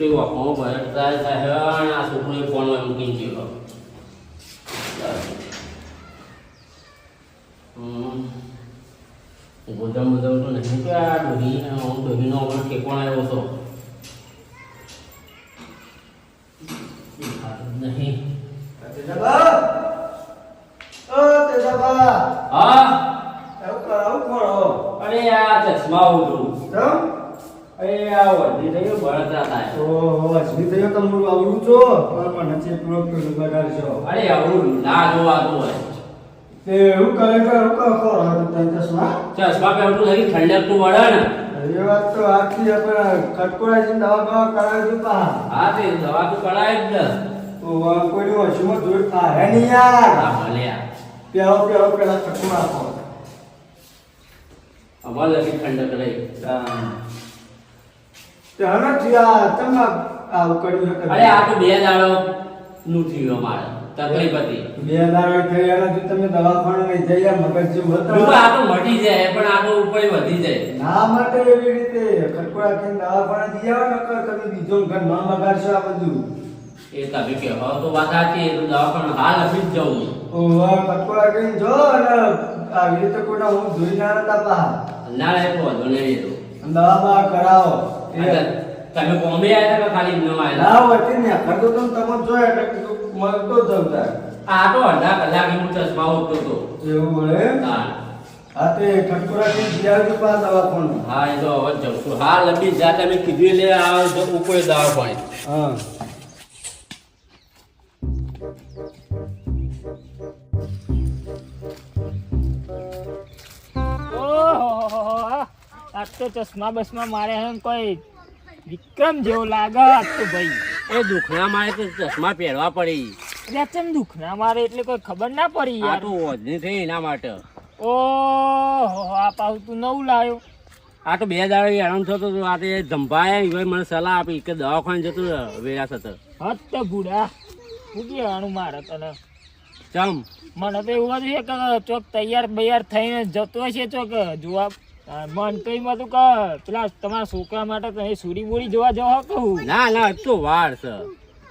એટલી વખો ભરત થાય અને આ છોકરો ફોન મૂકી ગયો હમ. ગોદમ ગોદમ તો નહીં કે આ ડોહી હું ડોહીનો હમણાં ઠેકોણ આવ્યો હતો. નહીં હા? અરે આ ચશ્મા તમ આ બળતરા થાય ઓહો તમરું આવડું છો? પણ મને છે પૂરો પૂરો બગાડશો અરે આવું ના જોવાતું હોય. તે એવું કરે કે એવું કરો કરો તને ચશ્મા? ચશ્મા ઠંડક તું વળે ને. એ વાત તો આખી આપણે કટકોડા દવા બવા કરાવી દો પા હા. તે દવા તો કરાય જ ને તો કોઈ વશુમાં જોઈ થાય નહીં યાર? હા ભલે આ. પેલો પેલો પેલા કટકોડા આપો. અમારે લગી ઠંડક રહી. તે હવે થયા તમે આવું કર્યું અરે આ તો બે દાડો નું થયું અમારે તકલીફ હતી. બે દાડા થઈ એના તમે દવાખાને લઈ જઈએ મગજ જેવું હતું. આ તો મટી જાય પણ આ તો ઉપર વધી જાય. ના માટે એવી રીતે. ખટકોડા કરીને દવાખાને જઈ આવો નકર તમે બીજો ઘર ન બગાડશો આ બધું. એ તમે હવે તો વાત સાચી એ તો દવાખાને હાલ આપી જ જવું. ઓવા ખટકોડા કરીને જો અને આવી રીતે કોઈના હું જોઈ ના રહે તો વાંધો નહીં તો. દવા કરાવો. તમે બોમ્બે આવ્યા કે ખાલી ન આવ્યા ના વચ્ચે ને ખરતો તો તમે જોયા એટલે કીધું મળતો જવતા આ તો અડધા કલાક હું ચશ્મા ઉઠતો હતો. એવું મળે હા. હા તે ખટકોડા કરીને જઈ આવજો પા દવાખાને હા એ તો હવે જઉં હા લબી જા તમે કીધું એટલે આ ઉપર દવાખાને હા. આજ તો ચશ્મા બસમાં મારે હે કોઈ વિક્રમ જેવો લાગે આજ તો ભાઈ. એ દુખના મારે તો ચશ્મા પહેરવા પડી. એટલે ચમ દુઃખ ના મારે એટલે કોઈ ખબર ના પડી આ યાર. તો ઓજની થઈ એના માટે. ઓ આ પાછું તું નવું લાવ્યો આ તો બે દાડો હેરાન થતો હતો આ તે ધંભાયા ઈવોએ મને સલાહ આપી કે દવાખાને જતો વેરા થતો હત તે બુડા શું કહેવાનું મારે તને. ચમ. મને તો એવું હતું છે કે ચોક તૈયાર બૈયાર થઈને જતો હશે ચોક જોવા મન તો એમ હતું કે પેલા તમારા છોકરા માટે તમે સુરી બોરી જોવા જવા કહું. ના ના તો વાર છે.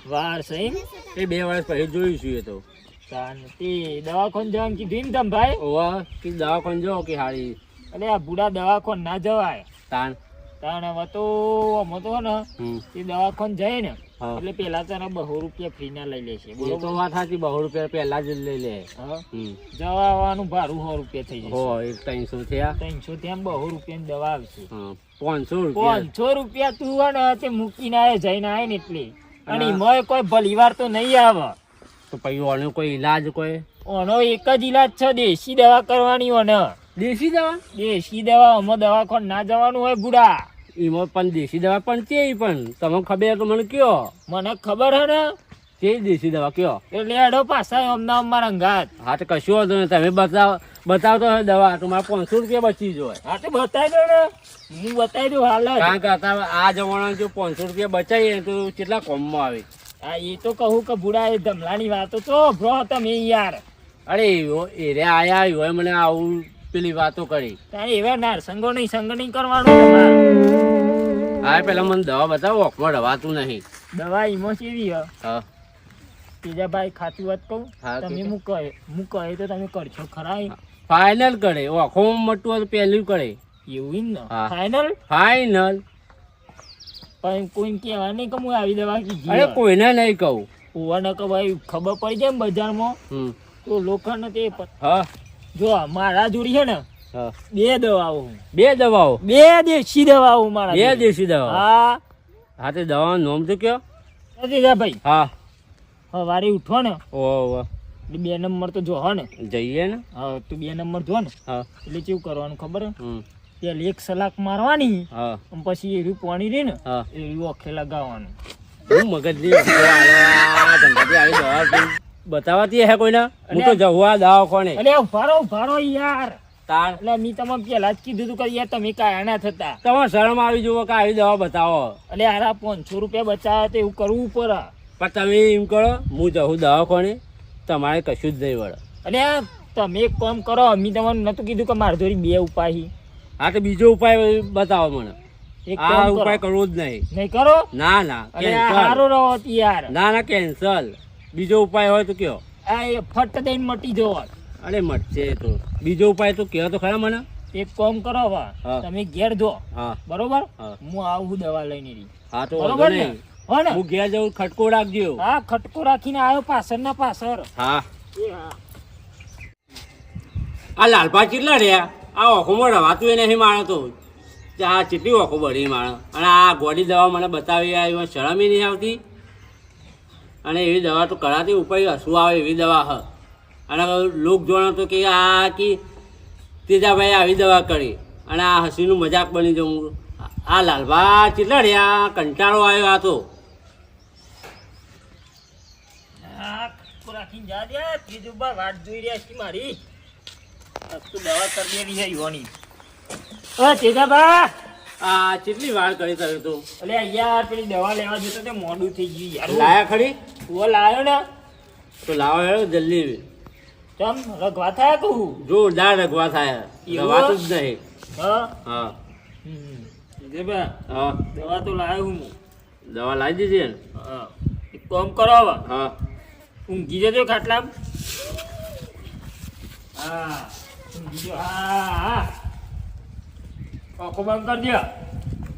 વાર છે એમ? એ બે વર્ષ પછી જોઈશું એ તો. તે દવાખાન જવાનું કીધું તમ ભાઈ? ઓવા કે દવાખાન જાઓ કે હારી? અરે આ બુડા દવાખાને ના જવાય. તાન તાણ ને હમ. તે જાય ને એટલે પેલા તને બહુ રૂપિયા ફ્રી ના લઈ લેશે એ તો વાત સાચી બહુ રૂપિયા પહેલા જ લઈ લે. હા. હમ. જવા આવવાનું ભાડું સો રૂપિયા થઈ હો એક ત્રણસો થયા? ત્રણસો ત્યાં બહુ રૂપિયાની દવા આવશે. પાંચસો રૂપિયા. પાંચસો રૂપિયા તું ને તે મૂકીને આવે જઈને આવે ને એટલે. અને એમાં કોઈ ભલીવાર તો નહીં આવે. તો પછી ઓનો કોઈ ઈલાજ કોઈ? ઓનો એક જ ઈલાજ છે દેશી દવા કરવાની ઓને. દેશી દવા? દેશી દવા આમાં દવાખાને ના જવાનું હોય બુડા. એમાં પણ દેશી દવા પણ છે એ પણ. તમને ખબર તો મને કયો. મને ખબર હે ને. તે દેશી દવા કયો. એટલે એડો પાછા અમના અમારા અંગાત. હા તો કશું વાંધો નહીં. તમે બતાવ બતાવતો હોય દવા. તો મારે પાંચસો રૂપિયા બચી જો હા તો બતાવી દો ને. હું બતાવી દઉં હાલ કારણ કે અત્યારે આ જમાના જો પાંચસો રૂપિયા બચાવીએ તો કેટલા કોમમાં આવે. હા એ તો કહું કે ભૂડા એ ધમલાની વાતો તો બ્રો તમે યાર. અરે એવો- એરે આયા હોય મને આવું પેલી વાતો કરી. એવા નાર સંગો નહીં સંગ નહીં કરવાનું હા પેલા મને દવા બતાવો ઓખમાં રવાતું નહીં. દવા ઈમો કેવી હે? ત્રીજા ભાઈ ખાતી વાત કહું તમે. હું કહે હું કહે તો તમે કરશો ખરા? ફાઇનલ કરે ઓખો મોટું હોય તો પહેલું કરે. એવું ને? હા. ફાઈનલ ફાઇનલ પણ કોઈ કહેવા નહીં કે હું આવી દવા કીધી અરે કોઈને નહીં કહું. ઓવા ન કહું ભાઈ ખબર પડી જાય ને બજારમાં તો લોખંડ તે હા. જો મારા જોડી છે ને બે દવાઓ બે દવાઓ બે દેશી દવાઓ મારા બે દેશી દવા હા. હા તે દવાનું નામ તો કયો? ભાઈ. હા. સવારે ઉઠો ને. ઓ બે નંબર તો જો હો ને. જઈએ ને? હા તું બે નંબર જો ને. હા. એટલે કેવું કરવાનું ખબર પેલી એક સલાક મારવાની હા. પછી પછી રૂપ પાણી રહી ને હા. એર્યું ઓખે લગાવવાનું હું મગજની વસ્તુ બતાવાતી હે કોઈને? હું તો જવું દવા કોને એટલે ઉભારો ઉભારો યાર. તાર. એટલે મેં તમને પેલા જ કીધું કે યાર તમે કાયા ના થતા. તમારે શરમ આવી જુઓ કે આવી દવા બતાવો. એટલે હારા પાંચસો રૂપિયા બચાવે તો એવું કરવું પડે પણ તમે એમ કરો હું જવું દવા કોને તમારે કશું જ નહીં વળે. એટલે તમે એક કામ કરો મેં તમને નતું કીધું કે મારે જોડી બે ઉપાય હા તો બીજો ઉપાય બતાવો મને. આ ઉપાય કરવો જ નહીં. નહીં કરો? ના ના અરે કેન્સલ રહો યાર ના ના કેન્સલ બીજો ઉપાય હોય તો કયો? આ એ ફટ દઈને મટી જવો. અરે મટશે તો. બીજો ઉપાય તો કયો તો ખરા મને? એક કામ કરો હવે. તમે ઘેર જો. બરોબર? હું. આવું દવા લઈને રહી. હા તો બરોબર ને? હું ઘેર જવું ખટકો રાખજો. હા ખટકો રાખીને આવ્યો પાછળ. ના પાછળ હા. આ લાલપા કેટલા રહ્યા? આ ઓખોમાં રવાતું એ નહીં માણો તો આ ચીટી ઓખો બળી માણો અને આ ગોડી દવા મને બતાવી આવી શરમ નહીં આવતી. અને એવી દવા તો કરાતી ઉપર હસવું આવે એવી દવા હ? અને લોક જોણો તો કે આ કી તેજાભાઈ આવી દવા કરી. અને આ હસીનું મજાક બની જવું આ લાલભા કેટલા રહ્યા? કંટાળો આવ્યો આ તો. હા રાખીને જા દે. ત્રીજું વાટ જોઈ રહ્યા છે મારી. દવા કરી દેવી છે યુવાની. તેજાબા આ કેટલી વાર કરી તમે તો? એટલે યાર પેલી દવા લેવા જતો તે મોડું થઈ ગયું યાર. લાયા ખરી? ઓ લાયો ને. તો લાવો યાર જલ્દી. તમ રગવા થાય કહું જોરદાર રગવા થાય. દવા તો જ નહીં. હા? હા. તેજાબા હા. દવા તો લાયો હું. દવા લાવી દીધી ને હા. એક કામ કરો હવે. હા. ઊંઘી જજો ખાટલા હા. ઊંઘી જો હા હા. આંખો બંધ કરી દે.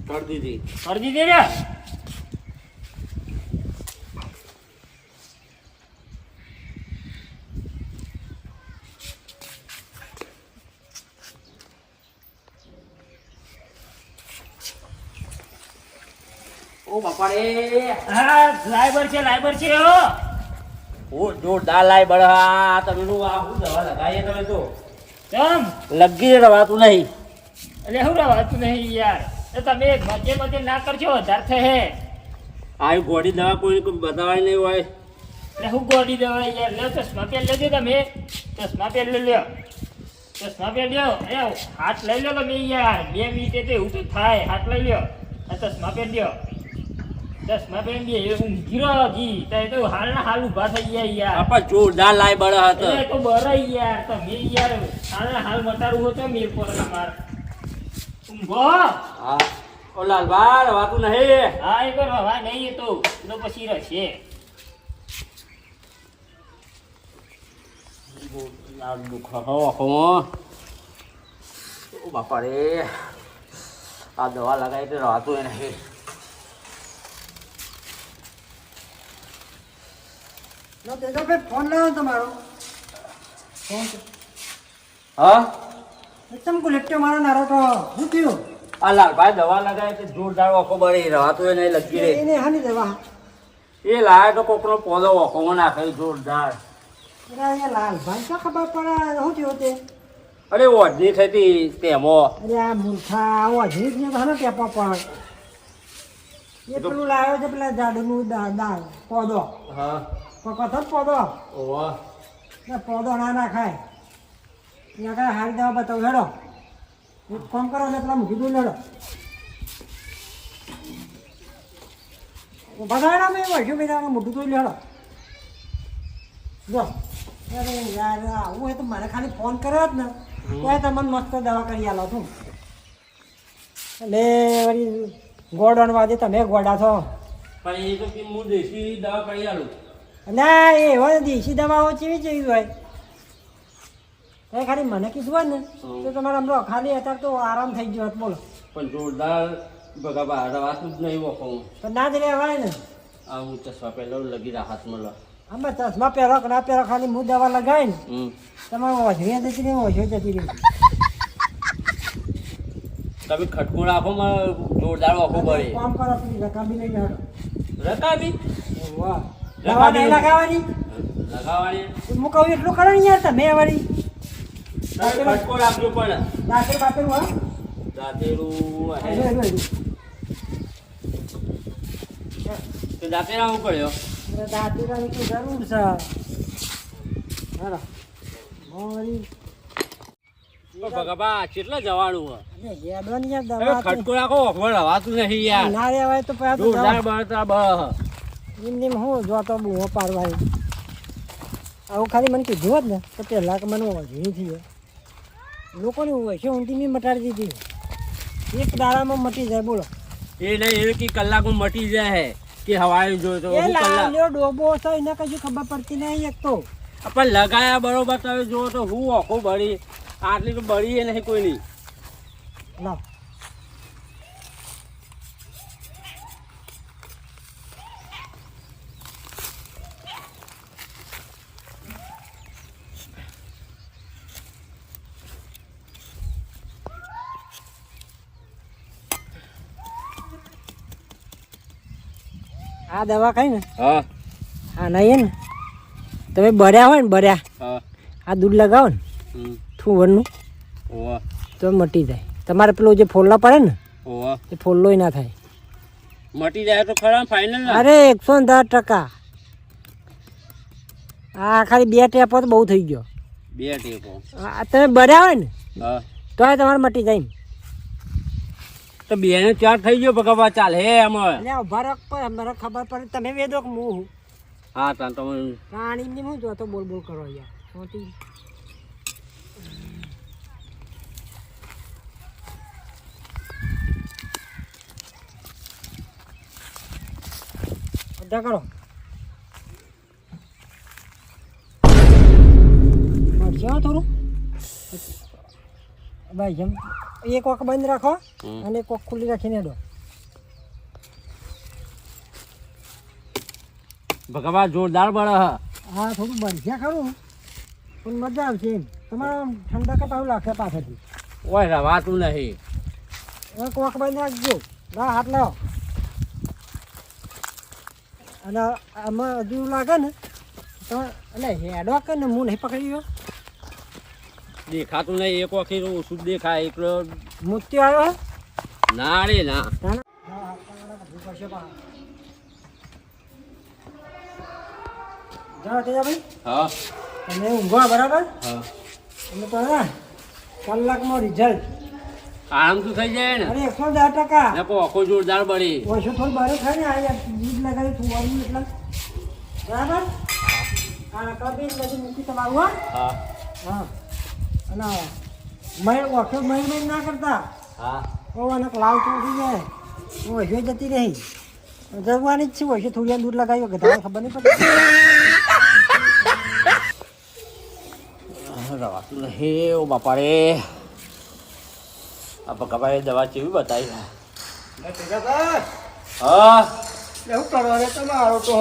કરી દીધી કરી દીધી ને. ઓ બાપા રે હા લાયબર છે લાયબર છે ઓ જોરદાર લાઈ બળા તમે આ શું દવા લગાવીએ તમે તો? કેમ? લગી રવાતું નહીં. એટલે હું વાત નહીં યાર. એ તમે મધ્ય મધ્ય ના કરજો વધારે થશે. આવી ગોળી દવા કોઈ કોઈ બતાવાય નહીં હોય. એટલે હું ગોળી દવા યાર? લ્યો ચશ્મા પહેર લેજો તમે. ચશ્મા પહેર લઈ લ્યો. ચશ્મા પહેર લ્યો. એ હાથ લઈ લો તમે યાર. બે મિનિટે તો એવું તો થાય. હાથ લઈ લ્યો. આ ચશ્મા પહેર લ્યો. ચશ્મા પહેર દે એ હું ગીરો ઘી તો તો હાલ ના હાલ ઊભા થઈ ગયા યાર. આપા જોરદાર લાય બળા હતો. એ તો બરાઈ યાર. તમે યાર હાલ હાલ મટાડવું હતો તો મેર ઊંઘો હા. ઓ લાલબા રવાતું નહીં. હા એ તો રવા નહીં એ તો તો પછી રહેશે. બાપા રે આ દવા લગાવી તો રહેતું એ નહીં. ના ફોન લાવો તમારો. ફોન હા? એકદમ ગુલેક્ટો મારો નારો તો. શું થયું? આ લાલભાઈ દવા લગાવી તો જોરદાર ઓખો બળી રવાતું એને લગી રે એને હાની દેવા. એ લાય તો કોકનો પોદો ઓખોમાં નાખે જોરદાર. લાલભાઈ તો ખબર પડે? શું થયું તે? અરે ઓઢની થતી તેમો. અરે આ મૂર્ખા અજરી જ ને ટેપો પણ એ પેલું લાવ્યો છે પેલા ઝાડનું દાળ પોદો. હા. જ પોદો. ઓવા ને પોદો ના નાખાય. ત્યાં કાંઈ હારી દવા બતાવો હેડો. એક ફોન કરો એટલે પેલા મૂકી દઉં લેડો બધા મેં વળ્યું મેં મોટું તો લેડો જો. અરે યાર આવું હોય તો મને ખાલી ફોન કર્યો જ ને તો તમને મસ્ત દવા કરી આલો છું. એટલે વળી ગોડણ વાજે તમે ગોડા છો. પણ એ તો હું દેશી દવા કરી આલું. ના એ હોય દેશી દવાઓ કેવી જેવી હોય? એ ખાલી મને કીધું હોય ને તો તમારે હમણાં ખાલી અત્યારે તો આરામ થઈ ગયો બોલો. પણ જોરદાર ભગાબા રવાતું જ નહીં ઓખોમાં તો ના જ રહેવાય ને. આ હું ચશ્મા પહેલો લગી હાથમાં લો. આમાં ચશ્મા પહેરો કે ના પહેરો ખાલી હું દવા લગાવી ને. તમારે ઓછરી જતી રહી ઓછરી જતી રહી. તમે ખટકો રાખો જોરદાર ઓખો ભરે. કામ કરો રકાબી લઈ જાઓ રકાબી? વાહ. દવા નહીં લગાવવાની? લગાવવાની. હું કહું એટલું કરો ને યાર તમે વળી. પણ? દાંતેર બાતેર હા. દાંતેરું તો દાંતેરા હું કર્યો? દાંતેરાની તો જરૂર છે. હાલો. વળી ભગાબા કેટલા જવાનું હે યાર તમે દવા તો- ખટકો રાખો રવાતું નહીં યાર. ના રહેવાય તો બહ. એમ એમ હું જોતો બૂમો પાડવાય આવું ખાલી મને કીધું હોત ને તો પહેલાં કે મને વધી થઈ લોકોની હોય છે ઊંધી મેં મટાડી દીધી? એક દાડામાં મટી જાય બોલો. એ નહીં એ કે કલાકમાં મટી જાય કે હવાઈ જોયો તો એ લાલ્યો ડોબો હતો એને કશું ખબર પડતી નહીં એક તો. પણ લગાયા બરોબર તમે જુઓ તો હું આખો બળી. આટલી તો બળી એ નહીં કોઈ નહીં આ દવા કઈ ને? હા. હા નહીં ને? તમે બર્યા હોય ને બર્યા. હા. આ દૂધ લગાવો ને હમ. તો મટી જાય. તમારે પેલું જે ફોલ્લા પડે ને એ ફોલ્લોય ના થાય. મટી જાય તો ખરા ફાઇનલ અરે એકસો ને દસ ટકા. આ ખાલી બે ટેપો તો બહુ થઈ ગયો. બે ટેપો. તમે બર્યા હોય ને તો તમારે મટી જાય તો બે ને ચાર થઈ ગયો ભગવા ચાલ હે આમાં ઊભા રાખ પર મને ખબર પડે. તમે વેદો કે હું હું? હા તાન તમે પ્રાણીની હું જોતો બોલ બોલ કરો યાર મોટી બધા કરો. મળશે થોડું? ભાઈ જેમ એક વખત બંધ રાખો અને એક વખત ખુલ્લી રાખીને દો ભગવાન જોરદાર બળ હ. થોડું બનશે ખરું. પણ મજા આવશે એમ. તમારે ઠંડા ઠંડા કપાવું લાગશે પાછળથી. ઓય રવાતું નહીં. એક વખત બંધ રાખજો. ના હાથ લાવો. અને આમાં હજુ લાગે ને તો એટલે હેડો કે ને હું નહીં પકડી ગયો દેખાતું નહીં એક વખત ઓછું જ દેખાય એકલો મૂર્તિ આવ્યો ના રે ના? હા, તમે ઊંઘો બરાબર? હા. અમે તો કલાકમાં રિઝલ્ટ આરામ તો થઈ જાય ને? અરે એકસો દસ ટકા. ને આખો જોરદાર બળી. ઓછું થોડું બારે થાય ને આ બીજ લગાવી એટલે. બરાબર? હા. કબીર બધું મૂકી તમારું હા. હા. અને મય ઓખો મય મય ના કરતા. હા. ઓ અને લાલ તો ઉઠી જાય હું હજુ જતી રહી. જવાની જ છે હોય છે થોડી દૂધ લગાવ્યો કે તમને ખબર નહીં પડતી રવાતું નહીં ઓ બાપા રે આ ભગવાએ દવા કેવી બતાવી? હા. એવું કરવાને તમે આવો તો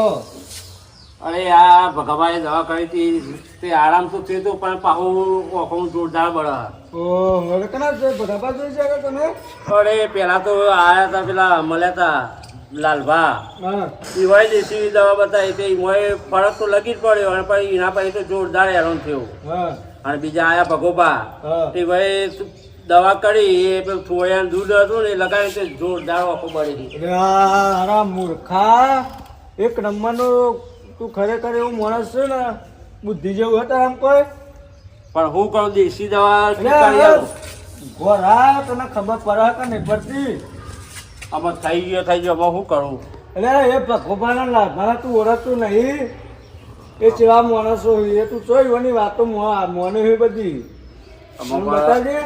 અરે આ ભગવાએ દવા કરી હતી. તે આરામ તો થયો તો પણ પાહું ઓખું જોરદાર બળે અરે પેલા તો આયા હતા પેલા મળ્યા હતા લાલભા. દિવાળી દેશી દવા બતાવી તે મોય ફરક તો લગી જ પડ્યો અને પછી એના પછી તો જોરદાર હેરાન થયો. અને બીજા આયા ભગોબા હા. તે ભાઈ દવા કરી એ થોયાનું દૂધ હતું ને લગાવી તે જોરદાર ઓખો બળી હતી મૂર્ખા. એક નંબરનો તું ખરેખર એવું માણસ છે ને બુદ્ધિ જેવું હતા આમ કોઈ? પણ હું કહું દેશી દવા ગોરા તને ખબર પડે કે નહીં પડતી? આમાં થઈ ગયો થઈ ગયો હવે શું કરું? એટલે એ ભગવાન લાભા તું ઓળખતું નહીં. એ જેવા માણસો હોય એ તું જોઈ એની વાતો મોને હોય બધી. બતાવજે.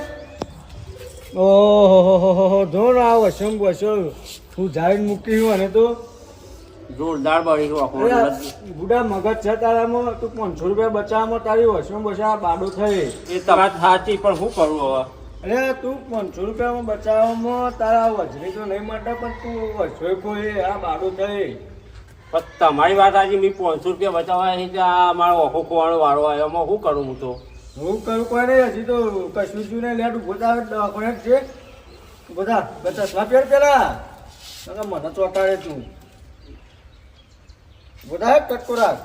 ઓહો જો ને આ વસમ વસો તું જાય મૂકી અને તો. જોરદાર બળી બુડા મગજ છે તારામાં? તું પાંચસો રૂપિયા બચાવવામાં તારી વસમ બસા બાડો થઈ. એ તમારે સાચી પણ શું કરું હવે? અરે તું પાંચસો રૂપિયામાં બચાવવામાં તારા વજરી તો નહીં માટે પણ તું વસો કોઈ આ બાડો થઈ. પણ તમારી વાત આજે મેં પાંચસો રૂપિયા બચાવવા છે આ મારો ઓખો ખોવાનો વાળો આવ્યો એમાં શું કરું હું તો? હું કરું કોઈ નહીં હજી તો કશું જ નહીં લેટ બધા થાય દવાખાને છે. બધા બધા સ્વા પેર પેલા. મને ચોટાડે તું. બધા કટકો રાખ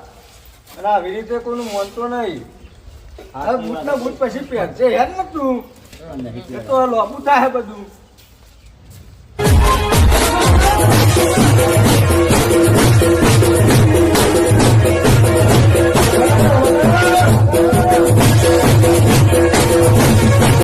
અને આવી રીતે કોઈનું મનતો નહીં. હવે બૂટ ના બૂટ પછી પહેરજે યાર ને તું. તો લોબુ થાય બધું.